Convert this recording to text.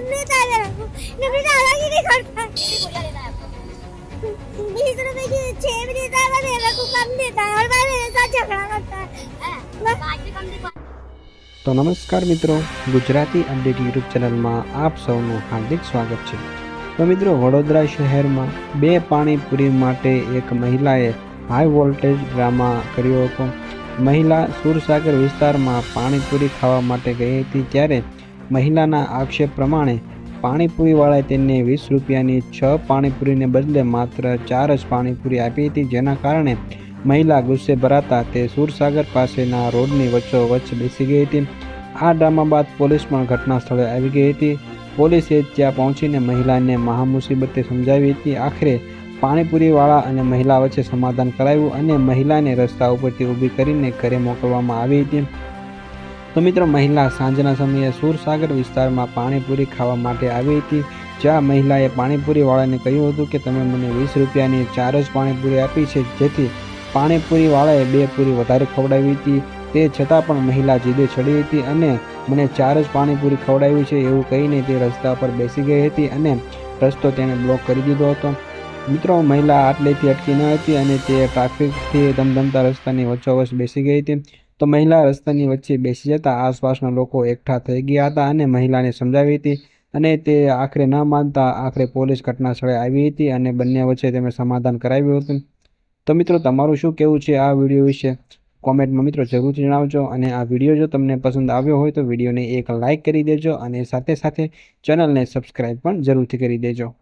काम देता है मेरे को नौकरी दादागिरी करता है बीस रुपए की छह भी देता है मेरे को कम देता है और मैं मेरे साथ झगड़ा करता है તો નમસ્કાર મિત્રો ગુજરાતી અપડેટ યુટ્યુબ ચેનલમાં આપ સૌનું હાર્દિક સ્વાગત છે તો મિત્રો વડોદરા શહેરમાં બે પાણીપુરી માટે એક મહિલાએ હાઈ વોલ્ટેજ ડ્રામા કર્યો હતો મહિલા સુરસાગર વિસ્તારમાં પાણીપુરી ખાવા માટે ગઈ હતી ત્યારે મહિલાના આક્ષેપ પ્રમાણે પાણીપુરીવાળાએ તેને વીસ રૂપિયાની છ પાણીપુરીને બદલે માત્ર ચાર જ પાણીપુરી આપી હતી, જેના કારણે મહિલા ગુસ્સે ભરાતા તે સુરસાગર પાસેના રોડની વચ્ચોવચ્ચ બેસી ગઈ હતી. આ ડ્રામા બાદ પોલીસ પણ ઘટના સ્થળે આવી ગઈ હતી. પોલીસે ત્યાં પહોંચીને મહિલાને મહામુસીબતે સમજાવી હતી. આખરે પાણીપુરીવાળા અને મહિલા વચ્ચે સમાધાન કરાવ્યું અને મહિલાને રસ્તા ઉપરથી ઊભી કરીને ઘરે મોકલવામાં આવી હતી. તો મિત્રો, મહિલા સાંજના સમયે સુરસાગર વિસ્તારમાં પાણીપુરી ખાવા માટે આવી હતી. જ્યાં મહિલાએ પાણીપુરીવાળાને કહ્યું હતું કે, તમે મને વીસ રૂપિયાની ચાર જ પાણીપુરી આપી છે, જેથી પાણીપુરીવાળાએ બે પૂરી વધારે ખવડાવી હતી. તે છતાં પણ મહિલા જીદે ચડી હતી અને મને ચાર જ પાણીપુરી ખવડાવી છે, એવું કહીને તે રસ્તા પર બેસી ગઈ હતી અને રસ્તો તેણે બ્લોક કરી દીધો હતો. મિત્રો, મહિલા આટલેથી અટકી ન હતી અને તે ટ્રાફિકથી ધમધમતા રસ્તાની વચ્ચોવચ્ચ બેસી ગઈ હતી. તો મહિલા રસ્તાની વચ્ચે બેસી જતા આસપાસના લોકો એકઠા થઈ ગયા હતા અને મહિલાને સમજાવી હતી અને તે આખરે ન માનતા આખરે પોલીસ ઘટના સ્થળે આવી હતી અને બંને વચ્ચે તેમણે સમાધાન કરાવ્યું હતું. તો મિત્રો, તમારું શું કહેવું છે આ વીડિયો વિશે? કોમેન્ટમાં મિત્રો જરૂરથી જણાવજો અને આ વીડિયો જો તમને પસંદ આવ્યો હોય તો વિડીયોને એક લાઇક કરી દેજો અને સાથે સાથે ચેનલને સબસ્ક્રાઈબ પણ જરૂરથી કરી દેજો.